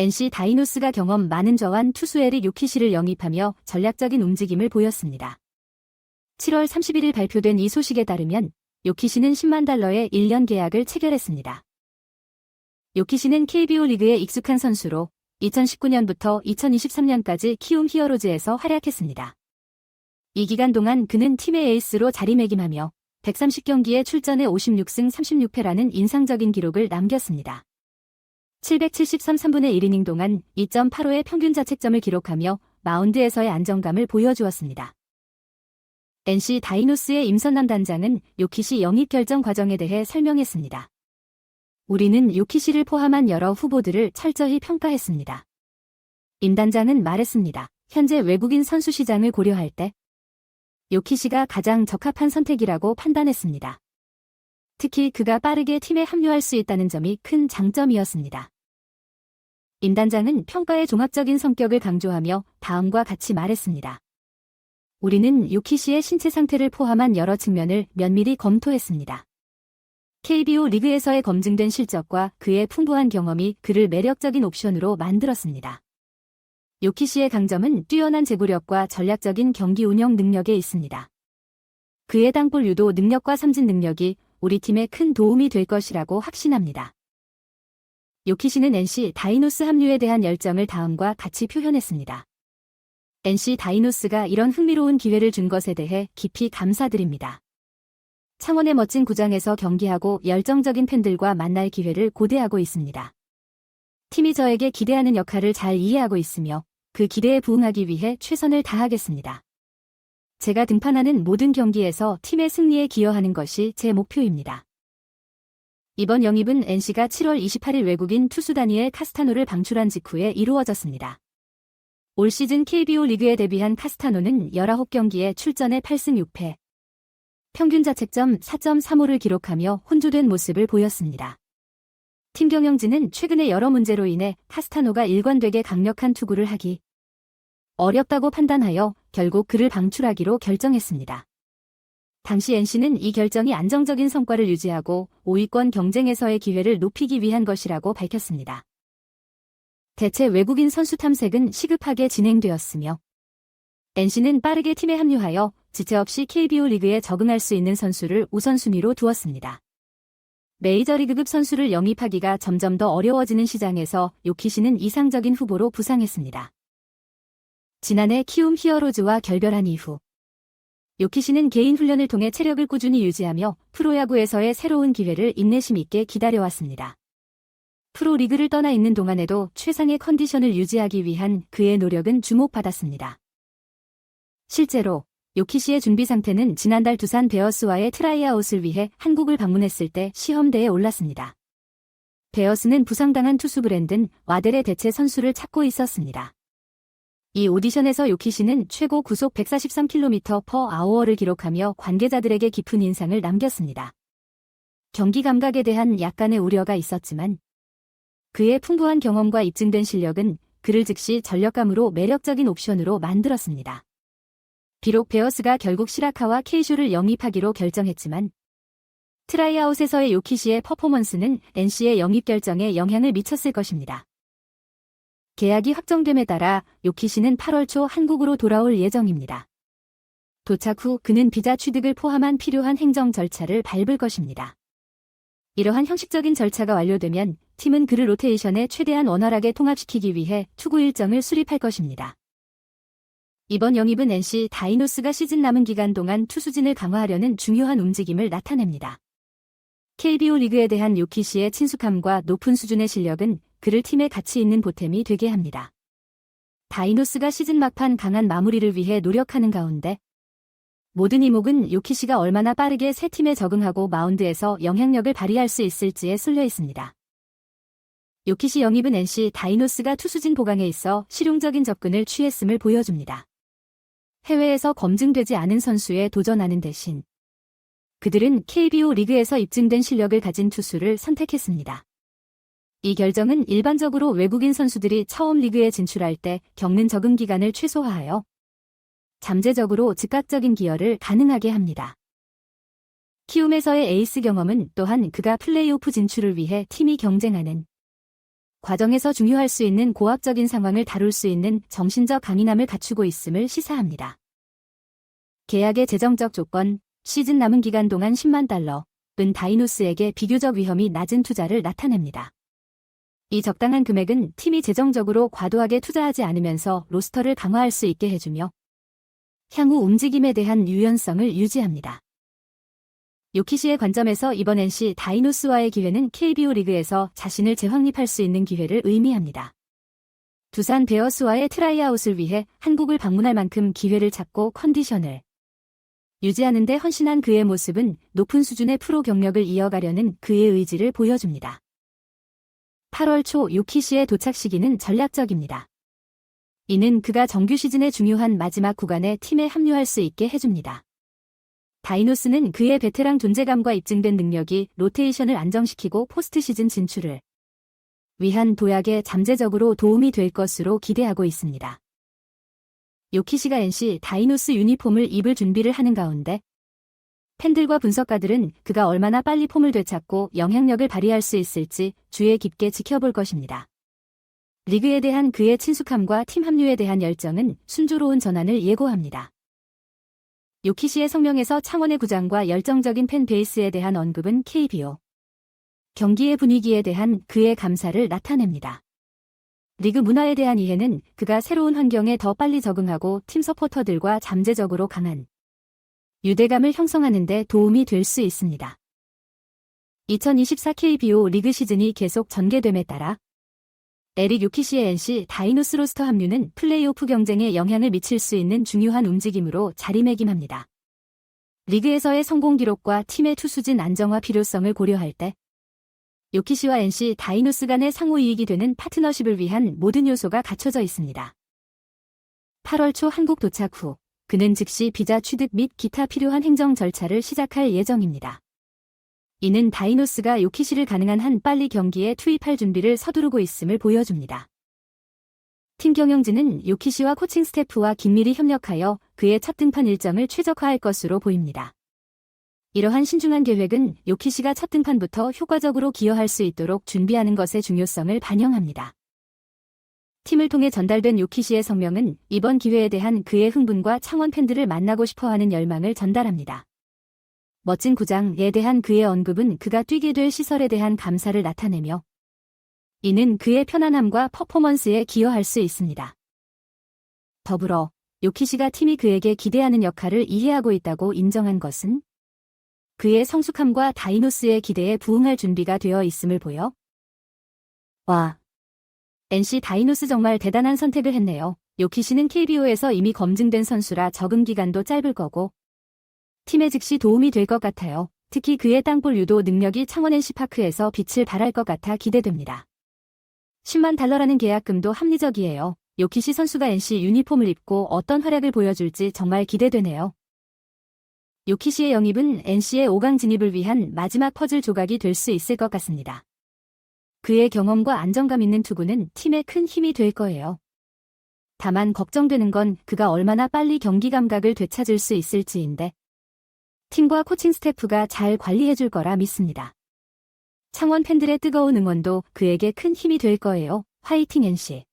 NC 다이노스가 경험 많은 저완 투수 에릭 요키시를 영입하며 전략적인 움직임을 보였습니다. 7월 31일 발표된 이 소식에 따르면 요키시는 10만 달러의 1년 계약을 체결했습니다. 요키시는 KBO 리그에 익숙한 선수로 2019년부터 2023년까지 키움 히어로즈에서 활약했습니다. 이 기간 동안 그는 팀의 에이스로 자리매김하며 130경기에 출전해 56승 36패라는 인상적인 기록을 남겼습니다. 773 3분의 1이닝 동안 2.85의 평균 자책점을 기록하며 마운드에서의 안정감을 보여주었습니다. NC 다이노스의 임선남 단장은 요키시 영입 결정 과정에 대해 설명했습니다. 우리는 요키시를 포함한 여러 후보들을 철저히 평가했습니다. 임 단장은 말했습니다. 현재 외국인 선수 시장을 고려할 때 요키시가 가장 적합한 선택이라고 판단했습니다. 특히 그가 빠르게 팀에 합류할 수 있다는 점이 큰 장점이었습니다. 임 단장은 평가의 종합적인 성격을 강조하며 다음과 같이 말했습니다. 우리는 요키시의 신체 상태를 포함한 여러 측면을 면밀히 검토했습니다. KBO 리그에서의 검증된 실적과 그의 풍부한 경험이 그를 매력적인 옵션으로 만들었습니다. 요키시의 강점은 뛰어난 제구력과 전략적인 경기 운영 능력에 있습니다. 그의 땅볼 유도 능력과 삼진 능력이 우리 팀에 큰 도움이 될 것이라고 확신합니다. 요키시는 NC 다이노스 합류에 대한 열정을 다음과 같이 표현했습니다. NC 다이노스가 이런 흥미로운 기회를 준 것에 대해 깊이 감사드립니다. 창원의 멋진 구장에서 경기하고 열정적인 팬들과 만날 기회를 고대하고 있습니다. 팀이 저에게 기대하는 역할을 잘 이해하고 있으며 그 기대에 부응하기 위해 최선을 다하겠습니다. 제가 등판하는 모든 경기에서 팀의 승리에 기여하는 것이 제 목표입니다. 이번 영입은 NC가 7월 28일 외국인 투수 다니엘 카스타노를 방출한 직후에 이루어졌습니다. 올 시즌 KBO 리그에 데뷔한 카스타노는 19경기에 출전해 8승 6패, 평균 자책점 4.35를 기록하며 혼조된 모습을 보였습니다. 팀 경영진은 최근에 여러 문제로 인해 카스타노가 일관되게 강력한 투구를 하기 어렵다고 판단하여 결국 그를 방출하기로 결정했습니다. 당시 NC는 이 결정이 안정적인 성과를 유지하고 5위권 경쟁에서의 기회를 높이기 위한 것이라고 밝혔습니다. 대체 외국인 선수 탐색은 시급하게 진행되었으며 NC는 빠르게 팀에 합류하여 지체 없이 KBO 리그에 적응할 수 있는 선수를 우선순위로 두었습니다. 메이저리그급 선수를 영입하기가 점점 더 어려워지는 시장에서 요키시는 이상적인 후보로 부상했습니다. 지난해 키움 히어로즈와 결별한 이후 요키시는 개인 훈련을 통해 체력을 꾸준히 유지하며 프로야구에서의 새로운 기회를 인내심 있게 기다려왔습니다. 프로리그를 떠나 있는 동안에도 최상의 컨디션을 유지하기 위한 그의 노력은 주목받았습니다. 실제로 요키시의 준비 상태는 지난달 두산 베어스와의 트라이아웃을 위해 한국을 방문했을 때 시험대에 올랐습니다. 베어스는 부상당한 투수 브랜든 와델의 대체 선수를 찾고 있었습니다. 이 오디션에서 요키시는 최고 구속 143km per hour를 기록하며 관계자들에게 깊은 인상을 남겼습니다. 경기 감각에 대한 약간의 우려가 있었지만 그의 풍부한 경험과 입증된 실력은 그를 즉시 전력감으로 매력적인 옵션으로 만들었습니다. 비록 베어스가 결국 시라카와 케이쇼를 영입하기로 결정했지만 트라이아웃에서의 요키시의 퍼포먼스는 NC의 영입 결정에 영향을 미쳤을 것입니다. 계약이 확정됨에 따라 요키시는 8월 초 한국으로 돌아올 예정입니다. 도착 후 그는 비자 취득을 포함한 필요한 행정 절차를 밟을 것입니다. 이러한 형식적인 절차가 완료되면 팀은 그를 로테이션에 최대한 원활하게 통합시키기 위해 투구 일정을 수립할 것입니다. 이번 영입은 NC 다이노스가 시즌 남은 기간 동안 투수진을 강화하려는 중요한 움직임을 나타냅니다. KBO 리그에 대한 요키시의 친숙함과 높은 수준의 실력은 그를 팀에 가치 있는 보탬이 되게 합니다. 다이노스가 시즌 막판 강한 마무리를 위해 노력하는 가운데 모든 이목은 요키시가 얼마나 빠르게 새 팀에 적응하고 마운드에서 영향력을 발휘할 수 있을지에 쏠려 있습니다. 요키시 영입은 NC 다이노스가 투수진 보강에 있어 실용적인 접근을 취했음을 보여줍니다. 해외에서 검증되지 않은 선수에 도전하는 대신 그들은 KBO 리그에서 입증된 실력을 가진 투수를 선택했습니다. 이 결정은 일반적으로 외국인 선수들이 처음 리그에 진출할 때 겪는 적응 기간을 최소화하여 잠재적으로 즉각적인 기여를 가능하게 합니다. 키움에서의 에이스 경험은 또한 그가 플레이오프 진출을 위해 팀이 경쟁하는 과정에서 중요할 수 있는 고압적인 상황을 다룰 수 있는 정신적 강인함을 갖추고 있음을 시사합니다. 계약의 재정적 조건, 시즌 남은 기간 동안 10만 달러 은 다이노스에게 비교적 위험이 낮은 투자를 나타냅니다. 이 적당한 금액은 팀이 재정적으로 과도하게 투자하지 않으면서 로스터를 강화할 수 있게 해주며 향후 움직임에 대한 유연성을 유지합니다. 요키시의 관점에서 이번 NC 다이노스와의 기회는 KBO 리그에서 자신을 재확립할 수 있는 기회를 의미합니다. 두산 베어스와의 트라이아웃을 위해 한국을 방문할 만큼 기회를 찾고 컨디션을 유지하는 데 헌신한 그의 모습은 높은 수준의 프로 경력을 이어가려는 그의 의지를 보여줍니다. 8월 초 요키시의 도착 시기는 전략적입니다. 이는 그가 정규 시즌의 중요한 마지막 구간에 팀에 합류할 수 있게 해줍니다. 다이노스는 그의 베테랑 존재감과 입증된 능력이 로테이션을 안정시키고 포스트 시즌 진출을 위한 도약에 잠재적으로 도움이 될 것으로 기대하고 있습니다. 요키시가 NC 다이노스 유니폼을 입을 준비를 하는 가운데 팬들과 분석가들은 그가 얼마나 빨리 폼을 되찾고 영향력을 발휘할 수 있을지 주의 깊게 지켜볼 것입니다. 리그에 대한 그의 친숙함과 팀 합류에 대한 열정은 순조로운 전환을 예고합니다. 요키시의 성명에서 창원의 구장과 열정적인 팬 베이스에 대한 언급은 KBO 경기의 분위기에 대한 그의 감사를 나타냅니다. 리그 문화에 대한 이해는 그가 새로운 환경에 더 빨리 적응하고 팀 서포터들과 잠재적으로 강한 유대감을 형성하는 데 도움이 될 수 있습니다. 2024 KBO 리그 시즌이 계속 전개됨에 따라 에릭 요키시의 NC 다이노스 로스터 합류는 플레이오프 경쟁에 영향을 미칠 수 있는 중요한 움직임으로 자리매김합니다. 리그에서의 성공 기록과 팀의 투수진 안정화 필요성을 고려할 때 요키시와 NC 다이노스 간의 상호 이익이 되는 파트너십을 위한 모든 요소가 갖춰져 있습니다. 8월 초 한국 도착 후 그는 즉시 비자 취득 및 기타 필요한 행정 절차를 시작할 예정입니다. 이는 다이노스가 요키시를 가능한 한 빨리 경기에 투입할 준비를 서두르고 있음을 보여줍니다. 팀 경영진은 요키시와 코칭 스태프와 긴밀히 협력하여 그의 첫 등판 일정을 최적화할 것으로 보입니다. 이러한 신중한 계획은 요키시가 첫 등판부터 효과적으로 기여할 수 있도록 준비하는 것의 중요성을 반영합니다. 팀을 통해 전달된 요키시의 성명은 이번 기회에 대한 그의 흥분과 창원 팬들을 만나고 싶어하는 열망을 전달합니다. 멋진 구장에 대한 그의 언급은 그가 뛰게 될 시설에 대한 감사를 나타내며 이는 그의 편안함과 퍼포먼스에 기여할 수 있습니다. 더불어 요키시가 팀이 그에게 기대하는 역할을 이해하고 있다고 인정한 것은 그의 성숙함과 다이노스의 기대에 부응할 준비가 되어 있음을 보여 와 NC 다이노스 정말 대단한 선택을 했네요. 요키시는 KBO에서 이미 검증된 선수라 적응 기간도 짧을 거고 팀에 즉시 도움이 될 것 같아요. 특히 그의 땅볼 유도 능력이 창원 NC파크에서 빛을 발할 것 같아 기대됩니다. 10만 달러라는 계약금도 합리적이에요. 요키시 선수가 NC 유니폼을 입고 어떤 활약을 보여줄지 정말 기대되네요. 요키시의 영입은 NC의 5강 진입을 위한 마지막 퍼즐 조각이 될 수 있을 것 같습니다. 그의 경험과 안정감 있는 투구는 팀에 큰 힘이 될 거예요. 다만 걱정되는 건 그가 얼마나 빨리 경기 감각을 되찾을 수 있을지인데 팀과 코칭 스태프가 잘 관리해 줄 거라 믿습니다. 창원 팬들의 뜨거운 응원도 그에게 큰 힘이 될 거예요. 화이팅 NC.